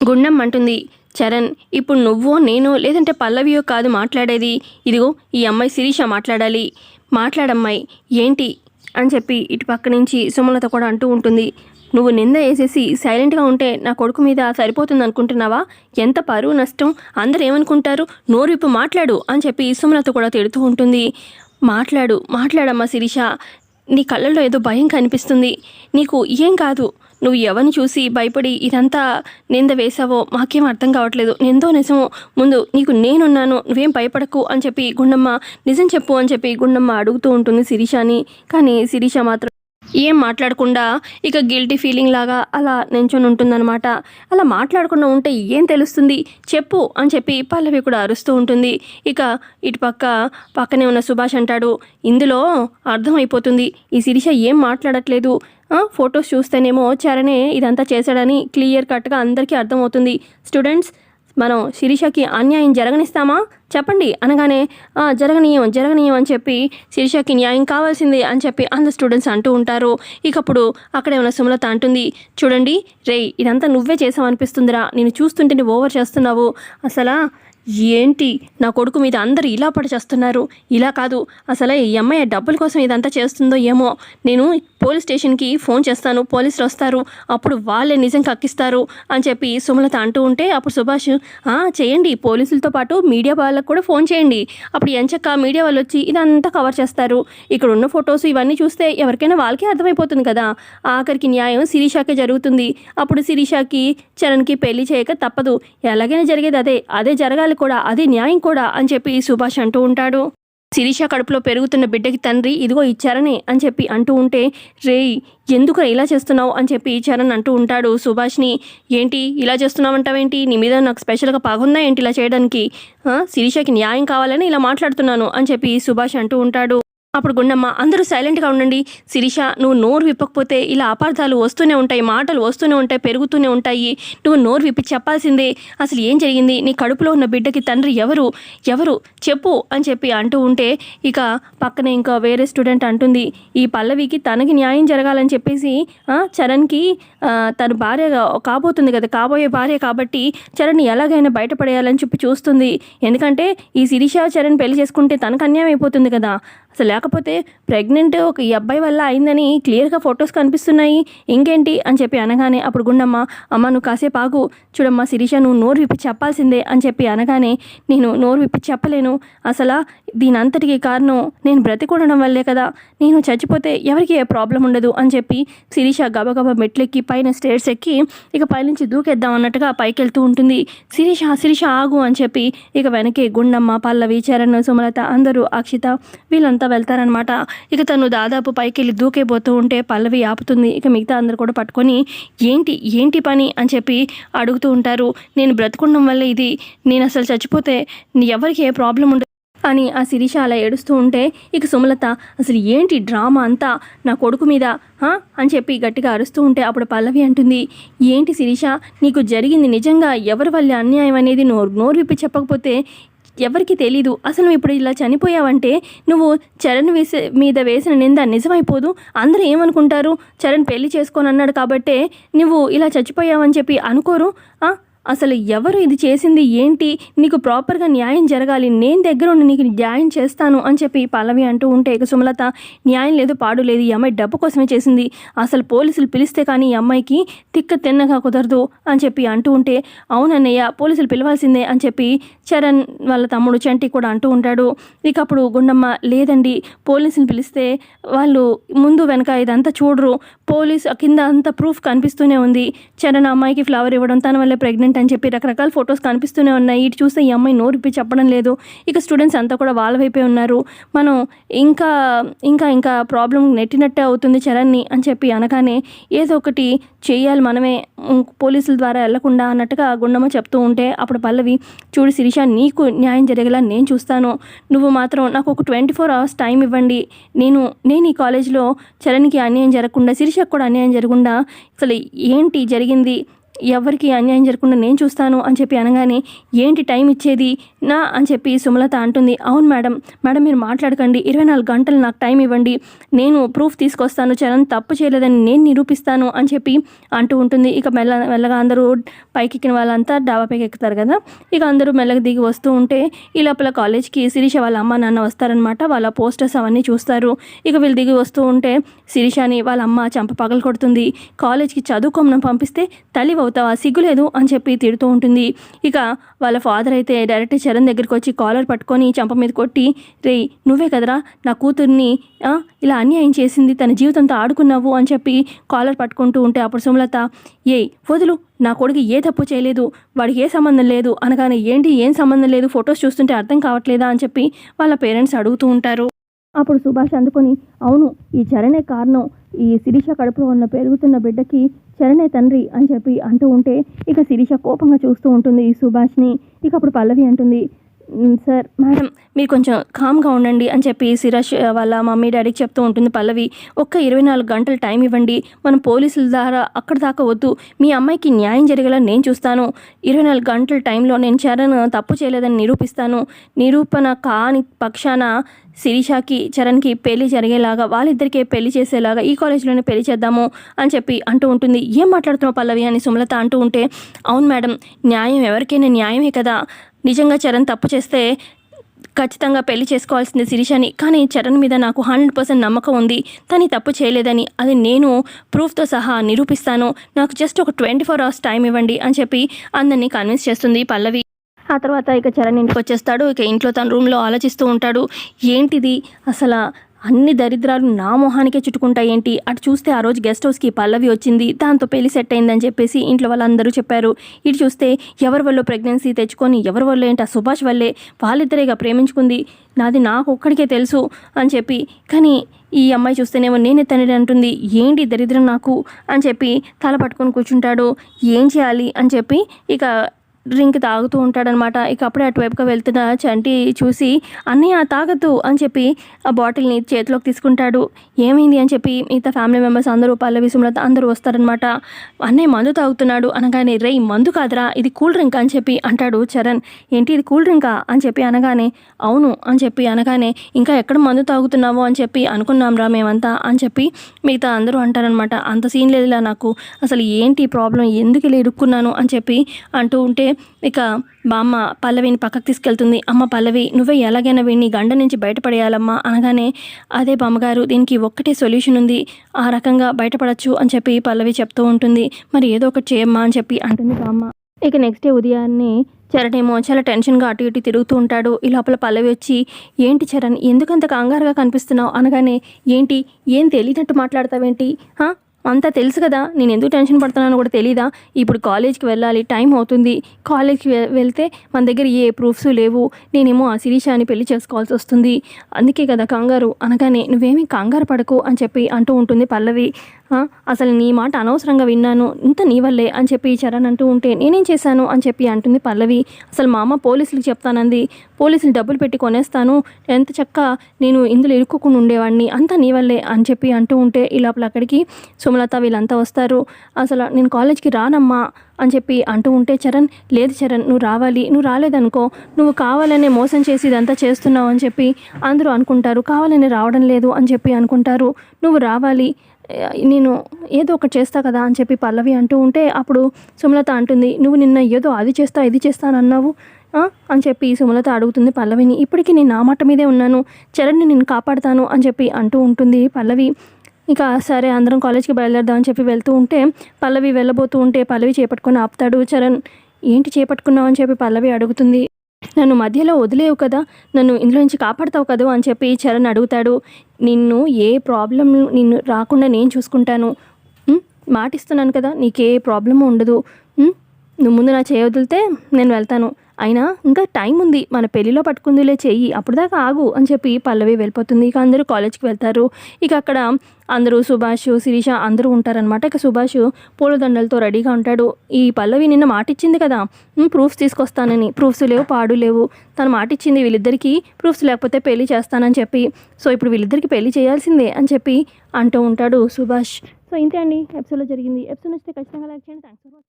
గుండం అంటుంది. చరణ్ ఇప్పుడు నువ్వో నేను లేదంటే పల్లవియో కాదు మాట్లాడేది. ఇదిగో ఈ అమ్మాయి శిరీష మాట్లాడాలి. మాట్లాడమ్మాయి ఏంటి? అని చెప్పి ఇటు పక్క నుంచి సుమలత కూడా అంటూ ఉంటుంది. నువ్వు నింద వేసేసి సైలెంట్గా ఉంటే నా కొడుకు మీద సరిపోతుంది అనుకుంటున్నావా ఎంత పరువు నష్టం? అందరు ఏమనుకుంటారు? నోరు విప్పు మాట్లాడు అని చెప్పి సుమలత కూడా తిడుతూ ఉంటుంది. మాట్లాడు మాట్లాడమ్మా శిరీష. నీ కళ్ళల్లో ఏదో భయం కనిపిస్తుంది. నీకు ఏం కాదు. నువ్వు ఎవరిని చూసి భయపడి ఇదంతా నింద వేశావో మాకేం అర్థం కావట్లేదు. నిందో నిజమో? ముందు నీకు నేనున్నాను నువ్వేం భయపడకు అని చెప్పి గుండమ్మ నిజం చెప్పు అని చెప్పి గుండమ్మ అడుగుతూ ఉంటుంది శిరీషాని. కానీ శిరీష మాత్రం ఏం మాట్లాడకుండా ఇక గిల్టీ ఫీలింగ్ లాగా అలా నించొని ఉంటుందన్నమాట. అలా మాట్లాడకుండా ఉంటే ఏం తెలుస్తుంది? చెప్పు అని చెప్పి పల్లవి కూడా అరుస్తూ ఉంటుంది. ఇక ఇటు పక్క పక్కనే ఉన్న సుభాష్ అంటాడు ఇందులో అర్థమైపోతుంది ఈ శిరీష ఏం మాట్లాడట్లేదు. ఫొటోస్ చూస్తేనేమో చరణే ఇదంతా చేశాడని క్లియర్ కట్గా అందరికీ అర్థమవుతుంది. స్టూడెంట్స్ మనం శిరీషకి అన్యాయం జరగనిస్తామా? చెప్పండి అనగానే జరగనీయం జరగనీయం అని చెప్పి శిరీషకి న్యాయం కావాల్సింది అని చెప్పి అందరు స్టూడెంట్స్ అంటూ ఉంటారు. ఇకప్పుడు అక్కడే ఉన్న సుమలత అంటుంది చూడండి రేయ్ ఇదంతా నువ్వే చేసావు అనిపిస్తుందిరా నేను చూస్తుంటే నువ్వు ఓవర్ చేస్తున్నావు. అసలా ఏంటి? నా కొడుకు మీద అందరు ఇలా పడిచేస్తున్నారు ఇలా కాదు అసలు ఈ అమ్మాయి డబ్బుల కోసం ఇదంతా చేస్తుందో ఏమో. నేను పోలీస్ స్టేషన్కి ఫోన్ చేస్తాను పోలీసులు వస్తారు అప్పుడు వాళ్ళే నిజం కక్కిస్తారు అని చెప్పి సుమలత అంటూ ఉంటే అప్పుడు సుభాష్ చేయండి పోలీసులతో పాటు మీడియా వాళ్ళకు కూడా ఫోన్ చేయండి. అప్పుడు ఎంచక్క మీడియా వాళ్ళు వచ్చి ఇదంతా కవర్ చేస్తారు. ఇక్కడ ఉన్న ఫొటోస్ ఇవన్నీ చూస్తే ఎవరికైనా వాళ్ళకే అర్థమైపోతుంది కదా. ఆఖరికి న్యాయం శిరీషాకే జరుగుతుంది. అప్పుడు శిరీషాకి చరణ్కి పెళ్ళి చేయక తప్పదు. ఎలాగైనా జరిగేది అదే అదే జరగాలి కూడా అదే న్యాయం కూడా అని చెప్పి సుభాష్ అంటూ ఉంటాడు. శిరీష కడుపులో పెరుగుతున్న బిడ్డకి తండ్రి ఇదిగో ఇచ్చారని అని చెప్పి అంటూ ఉంటే రేయ్ ఎందుకు ఇలా చేస్తున్నావు అని చెప్పి చరణ్ అంటూ ఉంటాడు సుభాష్ని ఏంటి ఇలా చేస్తున్నావంటావేంటి? నీ మీద నాకు స్పెషల్గా పాగుందా ఏంటి ఇలా చేయడానికి? శిరీషకి న్యాయం కావాలని ఇలా మాట్లాడుతున్నాను అని చెప్పి సుభాష్ అంటూ ఉంటాడు. అప్పుడు గుండమ్మ అందరూ సైలెంట్గా ఉండండి. శిరీష నువ్వు నోరు విప్పకపోతే ఇలా అపార్థాలు వస్తూనే ఉంటాయి మాటలు వస్తూనే ఉంటాయి పెరుగుతూనే ఉంటాయి. నువ్వు నోరు విప్పి చెప్పాల్సిందే. అసలు ఏం జరిగింది? నీ కడుపులో ఉన్న బిడ్డకి తండ్రి ఎవరు? ఎవరు? చెప్పు అని చెప్పి అంటూ ఉంటే ఇక పక్కనే ఇంకా వేరే స్టూడెంట్ అంటుంది ఈ పల్లవికి తనకి న్యాయం జరగాలని చెప్పేసి చరణ్కి తన భార్య కాబోతుంది కదా కాబోయే భార్య కాబట్టి చరణ్ ఎలాగైనా బయటపడేయాలని చెప్పి చూస్తుంది. ఎందుకంటే ఈ శిరీష చరణ్ పెళ్ళి చేసుకుంటే తనకు అన్యాయం అయిపోతుంది కదా. లేకపోతే ప్రెగ్నెంట్ ఒక ఈ అబ్బాయి వల్ల అయిందని క్లియర్గా ఫొటోస్ కనిపిస్తున్నాయి. ఇంకేంటి అని చెప్పి అనగానే అప్పుడు గుండమ్మ అమ్మ నువ్వు కాసేపు ఆగు. చూడమ్మా శిరీష నువ్వు నోరు విప్పి చెప్పాల్సిందే అని చెప్పి అనగానే నేను నోరు విప్పి చెప్పలేను. అసలు దీని అంతటికి కారణం నేను బ్రతికుండడం వల్లే కదా. నేను చచ్చిపోతే ఎవరికి ఏ ప్రాబ్లం ఉండదు అని చెప్పి శిరీష గబగబా మెట్లెక్కి పైన స్టేర్స్ ఎక్కి ఇక పైనుంచి దూకేద్దాం అన్నట్టుగా పైకి వెళ్తూ ఉంటుంది. శిరీష శిరీష ఆగు అని చెప్పి ఇక వెనకే గుండమ్మ పల్లవి చరణ్ సుమలత అందరూ అక్షిత వీళ్ళంతా వెళ్తారనమాట ఇక తను దాదాపు పైకి వెళ్ళి దూకేపోతూ ఉంటే పల్లవి ఆపుతుంది. ఇక మిగతా అందరు కూడా పట్టుకొని ఏంటి ఏంటి పని? అని చెప్పి అడుగుతూ ఉంటారు. నేను బ్రతుకుండడం వల్ల ఇది నేను అసలు చచ్చిపోతే ఎవరికి ఏ ప్రాబ్లం ఉండదు అని ఆ శిరీష అలా ఏడుస్తూ ఉంటే ఇక సుమలత అసలు ఏంటి డ్రామా అంతా? నా కొడుకు మీద అని చెప్పి గట్టిగా అరుస్తూ ఉంటే అప్పుడు పల్లవి అంటుంది ఏంటి శిరీష నీకు జరిగింది నిజంగా ఎవరి వల్ల అన్యాయం అనేది నోరు నోరు విప్పి చెప్పకపోతే ఎవరికి తెలీదు. అసలు నువ్వు ఇప్పుడు ఇలా చనిపోయావంటే నువ్వు చరణ్ వేసే మీద వేసిన నింద నిజమైపోదు. అందరూ ఏమనుకుంటారు? చరణ్ పెళ్ళి చేసుకొని అన్నాడు కాబట్టే నువ్వు ఇలా చచ్చిపోయావని చెప్పి అనుకోరు. అసలు ఎవరు ఇది చేసింది? ఏంటి? నీకు ప్రాపర్గా న్యాయం జరగాలి. నేను దగ్గర ఉండి నీకు న్యాయం చేస్తాను అని చెప్పి పల్లవి అంటూ ఉంటే ఇక సుమలత న్యాయం లేదు పాడు లేదు. ఈ అమ్మాయి డబ్బు కోసమే చేసింది. అసలు పోలీసులు పిలిస్తే కానీ ఈ అమ్మాయికి తిక్క తిన్నగా కుదరదు అని చెప్పి అంటూ ఉంటే అవునన్నయ్య పోలీసులు పిలవాల్సిందే అని చెప్పి చరణ్ వాళ్ళ తమ్ముడు చంటి కూడా అంటూ ఉంటాడు. ఇక అప్పుడు గుండమ్మ లేదండి పోలీసులు పిలిస్తే వాళ్ళు ముందు వెనక ఇదంతా చూడరు. పోలీస్ కింద అంత ప్రూఫ్ కనిపిస్తూనే ఉంది. చరణ్ అమ్మాయికి ఫ్లవర్ ఇవ్వడం తన వల్లే ప్రెగ్నెంట్ అని చెప్పి రకరకాల ఫొటోస్ కనిపిస్తూనే ఉన్నాయి. ఇటు చూస్తే ఈ అమ్మాయి నోరిప్పి చెప్పడం లేదు. ఇక స్టూడెంట్స్ అంతా కూడా వాళ్ళ వైపే ఉన్నారు. మనం ఇంకా ఇంకా ఇంకా ప్రాబ్లం నెట్టినట్టే అవుతుంది చరణ్ని అని చెప్పి అనగానే ఏదో ఒకటి చేయాలి మనమే. పోలీసుల ద్వారా వెళ్ళకుండా అన్నట్టుగా గుండమ్మ చెప్తూ ఉంటే అప్పుడు పల్లవి చూడు శిరీష నీకు న్యాయం జరిగేలా నేను చూస్తాను. నువ్వు మాత్రం నాకు ఒక ట్వంటీ ఫోర్ అవర్స్ టైం ఇవ్వండి. నేను నేను ఈ కాలేజ్లో చరణ్కి అన్యాయం జరగకుండా శిరీషకు కూడా అన్యాయం జరగకుండా అసలు ఏంటి జరిగింది? ఎవరికి అన్యాయం జరగకుండా నేను చూస్తాను అని చెప్పి అనగానే ఏంటి టైం ఇచ్చేది? నా అని చెప్పి సుమలత అంటుంది. అవును మేడం మేడం మీరు మాట్లాడకండి. ఇరవై నాలుగు గంటలు నాకు టైం ఇవ్వండి. నేను ప్రూఫ్ తీసుకొస్తాను. చరణ్ తప్పు చేయలేదని నేను నిరూపిస్తాను అని చెప్పి అంటూ ఉంటుంది. ఇక మెల్ల మెల్లగా అందరూ పైకి ఎక్కిన వాళ్ళంతా డాబా పైకి ఎక్కుతారు కదా. ఇక అందరూ మెల్లగా దిగి వస్తూ ఉంటే ఈ లోపల కాలేజ్కి శిరీష వాళ్ళ అమ్మ నాన్న వస్తారనమాట వాళ్ళ పోస్టర్స్ అవన్నీ చూస్తారు. ఇక వీళ్ళు దిగి వస్తూ ఉంటే శిరీషని వాళ్ళ అమ్మ చంప పగలు కొడుతుంది. కాలేజ్కి చదువుకోమని పంపిస్తే తల్లి అవుతావా సిగ్గులేదు అని చెప్పి తిడుతూ ఉంటుంది. ఇక వాళ్ళ ఫాదర్ అయితే డైరెక్ట్ చరణ్ దగ్గరికి వచ్చి కాలర్ పట్టుకొని చంప మీద కొట్టి రే నువ్వే కదరా నా కూతుర్ని ఇలా అన్యాయం చేసింది తన జీవితంతో ఆడుకున్నావు అని చెప్పి కాలర్ పట్టుకుంటూ ఉంటే అప్పుడు సుమలత ఏయ్ వదులు నా కొడుకు ఏ తప్పు చేయలేదు వాడికి ఏ సంబంధం లేదు అనగానే ఏంటి ఏం సంబంధం లేదు ఫొటోస్ చూస్తుంటే అర్థం కావట్లేదా అని చెప్పి వాళ్ళ పేరెంట్స్ అడుగుతూ ఉంటారు. అప్పుడు సుభాష్ అందుకొని అవును ఈ చరణే కారణం. ఈ శిరీష కడుపులో ఉన్న పెరుగుతున్న బిడ్డకి చరణే తండ్రి అని చెప్పి అంటూ ఉంటే ఇక శిరీష కోపంగా చూస్తూ ఉంటుంది ఈ సుభాష్ని. ఇక అప్పుడు పల్లవి అంటుంది సార్ మేడం మీరు కొంచెం కామ్గా ఉండండి అని చెప్పి సిరాష్ వాళ్ళ మమ్మీ డాడీకి చెప్తూ ఉంటుంది పల్లవి. ఒక్క ఇరవై నాలుగు గంటలు టైం ఇవ్వండి. మనం పోలీసుల ద్వారా అక్కడ దాకా వద్దు. మీ అమ్మాయికి న్యాయం జరిగేలా నేను చూస్తాను. ఇరవై నాలుగు గంటల టైంలో నేను చరణ్ తప్పు చేయలేదని నిరూపిస్తాను. నిరూపణ కాని పక్షాన శిరీషాకి చరణ్కి పెళ్ళి జరిగేలాగా వాళ్ళిద్దరికే పెళ్ళి చేసేలాగా ఈ కాలేజ్లోనే పెళ్ళి చేద్దాము అని చెప్పి అంటూ ఉంటుంది. ఏం మాట్లాడుతున్నావు పల్లవి అని సుమలత అంటూ ఉంటే అవును మేడం న్యాయం ఎవరికైనా న్యాయమే కదా. నిజంగా చరణ్ తప్పు చేస్తే ఖచ్చితంగా పెళ్ళి చేసుకోవాల్సింది శిరీషని కానీ చరణ్ మీద నాకు హండ్రెడ్ పర్సెంట్ నమ్మకం ఉంది. తను తప్పు చేయలేదని. అది నేను ప్రూఫ్తో సహా నిరూపిస్తాను. నాకు జస్ట్ ఒక ట్వంటీ ఫోర్ అవర్స్ టైం ఇవ్వండి అని చెప్పి అందరినీ కన్విన్స్ చేస్తుంది పల్లవి. ఆ తర్వాత ఇక చరణ్ ఇంటికి వచ్చేస్తాడు. ఇక ఇంట్లో తన రూమ్లో ఆలోచిస్తూ ఉంటాడు. ఏంటిది? అసలు అన్ని దరిద్రాలు నా మొహానికే చుట్టుకుంటాయి ఏంటి? అటు చూస్తే ఆ రోజు గెస్ట్ హౌస్కి పల్లవి వచ్చింది. దాంతో పెళ్ళి సెట్ అయిందని చెప్పేసి ఇంట్లో వాళ్ళందరూ చెప్పారు. ఇటు చూస్తే ఎవరి వల్ల ప్రెగ్నెన్సీ తెచ్చుకొని ఎవరి వల్ల ఏంటి? ఆ సుభాష్ వల్లే వాళ్ళిద్దరేగా ప్రేమించుకుంది. నాది నాకు ఒక్కడికే తెలుసు అని చెప్పి కానీ ఈ అమ్మాయి చూస్తేనేమో నేనే తండ్రి అంటుంది. ఏంటి దరిద్రం నాకు? అని చెప్పి తల పట్టుకొని కూర్చుంటాడు. ఏం చేయాలి? అని చెప్పి ఇక డ్రింక్ తాగుతూ ఉంటాడనమాట. ఇక అప్పుడే అటువైపుగా వెళ్తున్న చంటి చూసి అన్నయ్య తాగద్దు అని చెప్పి ఆ బాటిల్ని చేతిలోకి తీసుకుంటాడు. ఏమైంది? అని చెప్పి మిగతా ఫ్యామిలీ మెంబర్స్ అందరూ పల్లవి సుమలత అందరూ వస్తారనమాట. అన్నయ్య మందు తాగుతున్నాడు అనగానే రే మందు కాదురా ఇది కూల్ డ్రింక్ అని చెప్పి అంటాడు చరణ్. ఏంటి ఇది కూల్ డ్రింకా? అని చెప్పి అనగానే అవును అని చెప్పి అనగానే ఇంకా ఎక్కడ మందు తాగుతున్నావో? అని చెప్పి అనుకున్నాం రా మేమంతా అని చెప్పి మిగతా అందరూ అంటారనమాట. అంత సీన్ లేదులా నాకు అసలు ఏంటి ప్రాబ్లం? ఎందుకు ఇలా ఇరుక్కున్నాను? అని చెప్పి అంటూ ఉంటే ఇక బామ్మ పల్లవిని పక్కకు తీసుకెళ్తుంది. అమ్మ పల్లవి నువ్వే ఎలాగైనా వీడిని గండ నుంచి బయటపడేయాలమ్మా. అనగానే అదే బామ్మగారు దీనికి ఒక్కటే సొల్యూషన్ ఉంది. ఆ రకంగా బయటపడచ్చు అని చెప్పి పల్లవి చెప్తూ ఉంటుంది. మరి ఏదో ఒకటి చేయమ్మా అని చెప్పి అంటుంది బామ్మ. ఇక నెక్స్ట్ డే ఉదయాన్నే చరణేమో చాలా టెన్షన్గా అటు ఇటు తిరుగుతూ ఉంటాడు. ఈ లోపల పల్లవి వచ్చి ఏంటి చరణ్ ఎందుకంత కంగారుగా కనిపిస్తున్నావు? అనగానే ఏంటి ఏం తెలియనట్టు మాట్లాడతావేంటి? అంతా తెలుసు కదా నేను ఎందుకు టెన్షన్ పడుతున్నానో కూడా తెలీదా? ఇప్పుడు కాలేజ్కి వెళ్ళాలి టైం అవుతుంది. కాలేజ్కి వెళ్తే మన దగ్గర ఏ ప్రూఫ్స్ లేవు. నేనేమో ఆ శిరీషాని పెళ్ళి చేసుకోవాల్సి వస్తుంది. అందుకే కదా కంగారు. అనగానే నువ్వేమీ కంగారు పడకు అని చెప్పి అంటూ ఉంటుంది పల్లవి. అసలు నీ మాట అనవసరంగా విన్నాను. ఇంత నీ వల్లే అని చెప్పి చరణ్ అంటూ ఉంటే నేనేం చేశాను? అని చెప్పి అంటుంది పల్లవి. అసలు మా అమ్మ పోలీసులకు చెప్తానంది. పోలీసులు డబ్బులు పెట్టి కొనేస్తాను. ఎంత చక్క నేను ఇందులో ఇరుక్కుని ఉండేవాడిని. అంతా నీ వల్లే అని చెప్పి అంటూ ఉంటే ఈ లోపల అక్కడికి సుమలత వీళ్ళంతా వస్తారు. అసలు నేను కాలేజ్కి రానమ్మా అని చెప్పి అంటూ ఉంటే చరణ్ లేదు చరణ్ నువ్వు రావాలి. నువ్వు రాలేదనుకో. నువ్వు కావాలనే మోసం చేసి ఇదంతా చేస్తున్నావు అని చెప్పి అందరూ అనుకుంటారు. కావాలని రావడం లేదు అని చెప్పి అనుకుంటారు. నువ్వు రావాలి. నేను ఏదో ఒకటి చేస్తా కదా అని చెప్పి పల్లవి అంటూ ఉంటే అప్పుడు సుమలత అంటుంది నువ్వు నిన్న ఏదో అది చేస్తా ఇది చేస్తాను అన్నావు? అని చెప్పి సుమలత అడుగుతుంది పల్లవిని. ఇప్పటికీ నేను నా మాట మీదే ఉన్నాను. చరణ్ని నేను కాపాడుతాను అని చెప్పి అంటూ ఉంటుంది పల్లవి. ఇక సరే అందరం కాలేజ్కి బయలుదేరదాం అని చెప్పి వెళ్తూ ఉంటే పల్లవి వెళ్ళబోతూ ఉంటే పల్లవి చేపట్టుకొని ఆపుతాడు చరణ్. ఏంటి చేపట్టుకున్నావు? అని చెప్పి పల్లవి అడుగుతుంది. నన్ను మధ్యలో వదిలేవు కదా నన్ను ఇందులో నుంచి కాపాడతావు కదా అని చెప్పి చరణ్ అడుగుతాడు. నిన్ను ఏ ప్రాబ్లం నిన్ను రాకుండా నేను చూసుకుంటాను. మాటిస్తున్నాను కదా నీకే ప్రాబ్లము ఉండదు. నువ్వు ముందు నా చేయి వదిలితే నేను వెళ్తాను. అయినా ఇంకా టైం ఉంది మన పెళ్ళిలో పట్టుకుందిలే చెయ్యి అప్పుడు దాకా ఆగు అని చెప్పి పల్లవి వెళ్ళిపోతుంది. ఇక అందరూ కాలేజ్కి వెళ్తారు. ఇక అక్కడ అందరూ సుభాష్ శిరీష అందరూ ఉంటారనమాట ఇక సుభాష్ పూలదండలతో రెడీగా ఉంటాడు. ఈ పల్లవి నిన్న మాటిచ్చింది కదా ప్రూఫ్స్ తీసుకొస్తానని. ప్రూఫ్స్ లేవు పాడు లేవు. తను మాటిచ్చింది వీళ్ళిద్దరికీ ప్రూఫ్స్ లేకపోతే పెళ్ళి చేస్తానని చెప్పి. సో ఇప్పుడు వీళ్ళిద్దరికి పెళ్ళి చేయాల్సిందే అని చెప్పి అంటూ ఉంటాడు సుభాష్. సో ఇంతే అండి. ఎపిసోడ్లో జరిగింది. ఎపిసోడ్ వస్తే ఖచ్చితంగా లైక్ చేయండి. Thanks for